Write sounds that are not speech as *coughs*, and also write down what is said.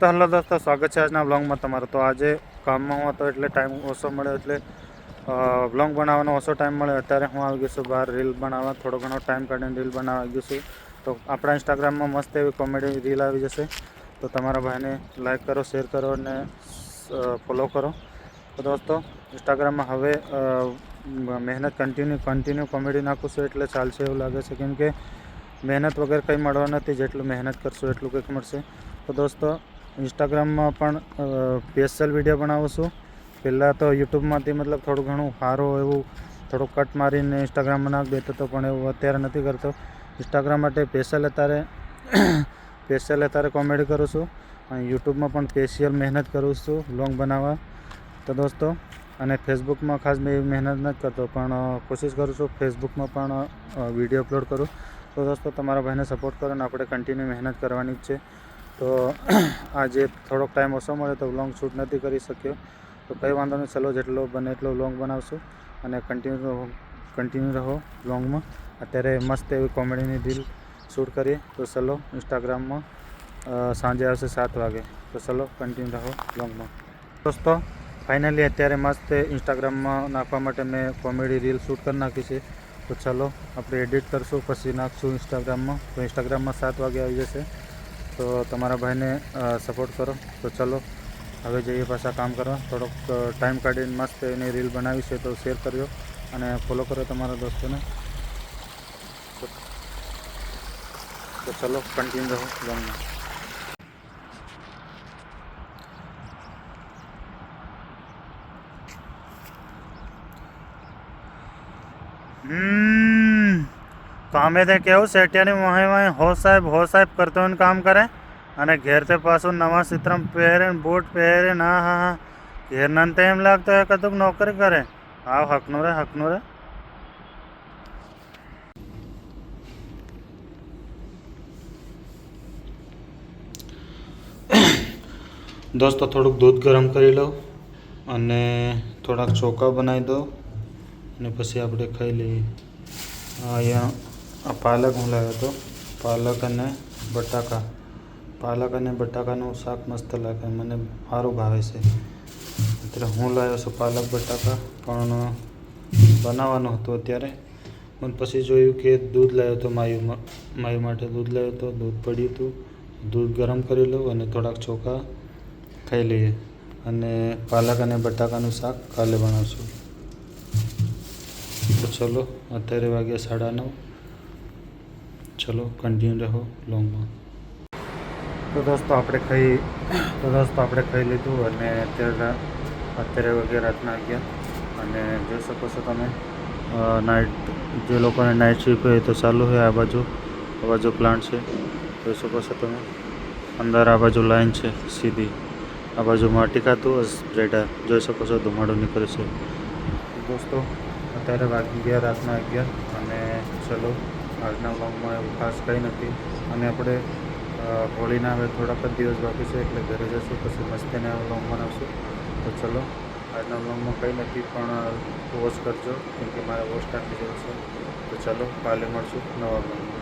તો હલો દોસ્તો, સ્વાગત છે આજના બ્લોગમાં તમારું. તો આજે કામમાં હું હતો એટલે ટાઈમ ઓછો મળ્યો, એટલે બ્લોગ બનાવવાનો ઓછો ટાઈમ મળ્યો. અત્યારે હું આવી ગયો છું બહાર રીલ બનાવવા, થોડો ઘણો ટાઈમ કાઢીને રીલ બનાવવા ગયો છું. તો આપણા ઇન્સ્ટાગ્રામમાં મસ્ત એવી કોમેડી રીલ આવી જશે. તો તમારા ભાઈને લાઈક કરો શેર કરો અને ફોલો કરો. તો દોસ્તો ઇન્સ્ટાગ્રામમાં હવે મહેનત કન્ટિન્યુ કન્ટિન્યુ કોમેડી નાખું છું એટલે ચાલશે એવું લાગે છે. કેમ કે મહેનત વગર કંઈ મળવા નથી, જેટલું મહેનત કરશું એટલું કંઈક મળશે. તો દોસ્તો ઇન્સ્ટાગ્રામમાં પણ સ્પેશિયલ વીડિયો બનાવું છું. પહેલાં તો યુટ્યુબમાંથી મતલબ થોડું ઘણું સારું એવું થોડું કટ મારીને ઇન્સ્ટાગ્રામમાં નાખ દેતો હતો પણ એવું અત્યારે નથી કરતો. ઇન્સ્ટાગ્રામ માટે સ્પેશિયલ અત્યારે *coughs* સ્પેશિયલ અત્યારે કોમેડી કરું છું. અને યુટ્યુબમાં પણ સ્પેશિયલ મહેનત કરું છું લોંગ બનાવવા. તો દોસ્તો, અને ફેસબુકમાં ખાસ મેં એવી મહેનત નથી કરતો, પણ કોશિશ કરું છું ફેસબુકમાં પણ વીડિયો અપલોડ કરું. તો દોસ્તો, તમારા ભાઈને સપોર્ટ કરો અને આપણે કન્ટિન્યુ મહેનત કરવાની જ છે. તો *clears throat* આજે થોડોક ટાઈમ ઓછો મળ્યો તો લોંગ શૂટ નથી કરી શક્યો. તો કંઈ વાંધો નહીં, ચલો જેટલો બને એટલો લોંગ બનાવશું અને કન્ટિન્યુ કન્ટિન્યુ રહો લોંગમાં અત્યારે મસ્ત એવી કોમેડીની રીલ શૂટ કરીએ. તો ચલો ઇન્સ્ટાગ્રામમાં સાંજે આવશે સાત વાગે. તો ચલો કન્ટિન્યુ રહો લોંગમાં દોસ્તો ફાઇનલી અત્યારે મસ્ત ઇન્સ્ટાગ્રામમાં નાખવા માટે મેં કોમેડી રીલ શૂટ કરી નાખી છે. તો ચલો આપણે એડિટ કરશું, પછી નાખશું ઇન્સ્ટાગ્રામમાં તો ઇન્સ્ટાગ્રામમાં સાત વાગે આવી જશે. તો તમારા ભાઈને સપોર્ટ કરો. તો ચલો, હવે જઈએ પાછા કામ કરવા. થોડોક ટાઈમ કાઢીને મસ્ત એની રીલ બનાવી છે તો શેર કરજો અને ફોલો કરો તમારા દોસ્તોને. તો ચલો કન્ટિન્યુ રહો લોંગમાં હમ. કામે તે કેવું સેટિયાની વાહે વાહે હો સાહેબ હો સાહેબ કરતો હોય કામ કરે. અને ઘેર તે પાછું નવા સિત્રમ પહેરે બૂટ પહેરે હા હા હા. ઘેર તે તો એમ લાગતો હોય કદુક નોકરી કરે. આવ, હકનું રે હકનું રે. દોસ્તો, થોડુંક દૂધ ગરમ કરી લઉં અને થોડાક ચોખા બનાવી દઉં. અને પછી આપણે ખાઈ લઈએ. અહીંયા આ પાલક હું લાવ્યો હતો. પાલક અને બટાકા. પાલક અને બટાકાનું શાક મસ્ત લાગે. મને સારું ભાવે છે. અત્યારે હું લાવ્યો છું પાલક, બટાકા, પણ બનાવવાનું હતું અત્યારે. પણ પછી જોયું કે દૂધ લાવ્યો હતો માયુ માયુ માટે દૂધ લાવ્યો હતો. દૂધ પડ્યું હતું. દૂધ ગરમ કરી લઉં અને થોડાક ચોખા ખાઈ લઈએ. અને પાલક અને બટાકાનું શાક કાલે બનાવશું. તો ચલો, અત્યારે વાગ્યા સાડા નવ. ચલો કન્ટિન્યુ રહો લોંગમાં તો દોસ્તો, આપણે ખાઈ, તો દોસ્તો, આપણે ખાઈ લીધું અને અત્યારે અત્યારે વાગ્યા રાતના અગિયાર અને જોઈ શકો છો તમે નાઇટ જે લોકોને નાઇટ શિફ્ટ હોય તો ચાલુ હોય આ બાજુ આ બાજુ પ્લાન્ટ છે. જોઈ શકો છો તમે, અંદર આ બાજુ લાઈન છે, સીધી. આ બાજુ માટી ખાતું સ્પ્રેડર જોઈ શકો છો, ધુમાડો નીકળે છે. દોસ્તો, અત્યારે વાગી ગયા રાતના અગિયાર અને ચલો આજના વ્લોગમાં એવું ખાસ કંઈ નથી. અને આપણે હોળીના હવે થોડાક જ દિવસ બાકી છે એટલે ઘરે જશું, પછી મસ્તીને વ્લોગ બનાવશું તો ચલો, આજના વ્લોગમાં કંઈ નથી, પણ વોચ કરજો, કેમ કે મારે વોચ રાખી જવું છે. તો ચલો, કાલે મળશું નવા વ્લોગ